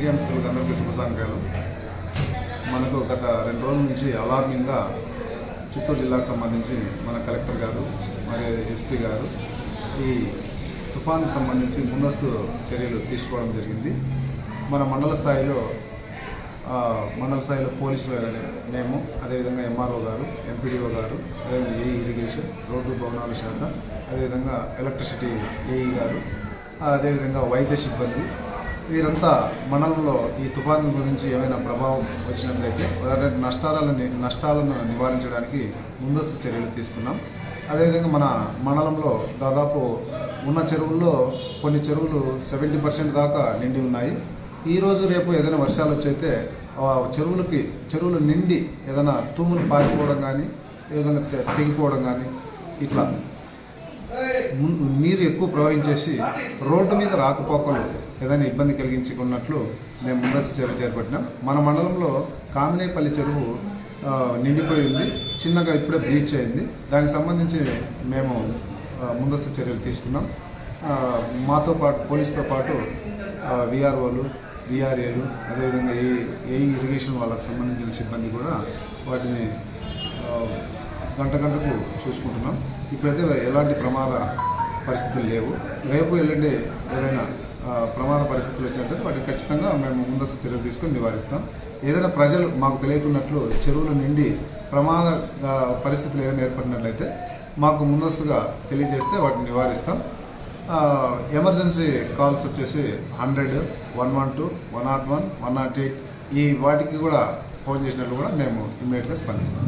Media మిత్రులకు అందరికీ శుభ సాయంకాలం మనకు గత రెండు రోజుల నుంచి అలార్మింగ్గా చిత్తూరు జిల్లాకు సంబంధించి మన కలెక్టర్ గారు మరి ఎస్పీ గారు ఈ తుఫాన్కి సంబంధించి ముందస్తు చర్యలు తీసుకోవడం జరిగింది. మన మండల స్థాయిలో మండల స్థాయిలో పోలీసులు మేము అదేవిధంగా ఎంఆర్ఓ గారు ఎంపీడీఓ గారు అదేవిధంగా ఏ ఇరిగేషన్ రోడ్డు భవనాల శాఖ అదేవిధంగా ఎలక్ట్రిసిటీ ఏఈ గారు అదేవిధంగా వైద్య సిబ్బంది వీరంతా మండలంలో ఈ తుఫాను గురించి ఏమైనా ప్రభావం వచ్చినట్లయితే ఉదాహరణ నష్టాలను నష్టాలను నివారించడానికి ముందస్తు చర్యలు తీసుకున్నాం. అదేవిధంగా మన మండలంలో దాదాపు ఉన్న చెరువుల్లో కొన్ని చెరువులు సెవెంటీ పర్సెంట్ దాకా నిండి ఉన్నాయి. ఈ రోజు రేపు ఏదైనా వర్షాలు వచ్చైతే ఆ చెరువులకి చెరువులు నిండి ఏదైనా తూములు పారిపోవడం కానీ ఏ విధంగా తెగిపోవడం కానీ ఇట్లా నీరు ఎక్కువ ప్రవహించేసి రోడ్డు మీద రాకపోకలు ఏదైనా ఇబ్బంది కలిగించుకున్నట్లు మేము ముందస్తు చర్య చేపట్టినాం. మన మండలంలో కామినేపల్లి చెరువు నిండిపోయింది. చిన్నగా ఇప్పుడే బ్రీచ్ అయింది. దానికి సంబంధించి మేము ముందస్తు చర్యలు తీసుకున్నాం. మాతో పాటు పోలీసుతో పాటు విఆర్ఓలు విఆర్ఏలు అదేవిధంగా ఏ ఏ ఇరిగేషన్ వాళ్ళకి సంబంధించిన సిబ్బంది కూడా వాటిని గంట గంటకు చూసుకుంటున్నాం. ఇప్పుడైతే ఎలాంటి ప్రమాద పరిస్థితులు లేవు. రేపు ఎల్లుండి ఏదైనా ప్రమాద పరిస్థితులు వచ్చినట్లయితే వాటిని ఖచ్చితంగా మేము ముందస్తు చర్యలు తీసుకొని నివారిస్తాం. ఏదైనా ప్రజలు మాకు తెలియకున్నట్లు చెరువులు నిండి ప్రమాద పరిస్థితులు ఏదైనా ఏర్పడినట్లయితే మాకు ముందస్తుగా తెలియజేస్తే వాటిని నివారిస్తాం. ఎమర్జెన్సీ కాల్స్ వచ్చేసి hundred one one two one nought one one nought eight ఈ వాటికి కూడా ఫోన్ చేసినట్లు కూడా మేము ఇమ్మీడియట్గా స్పందిస్తాం.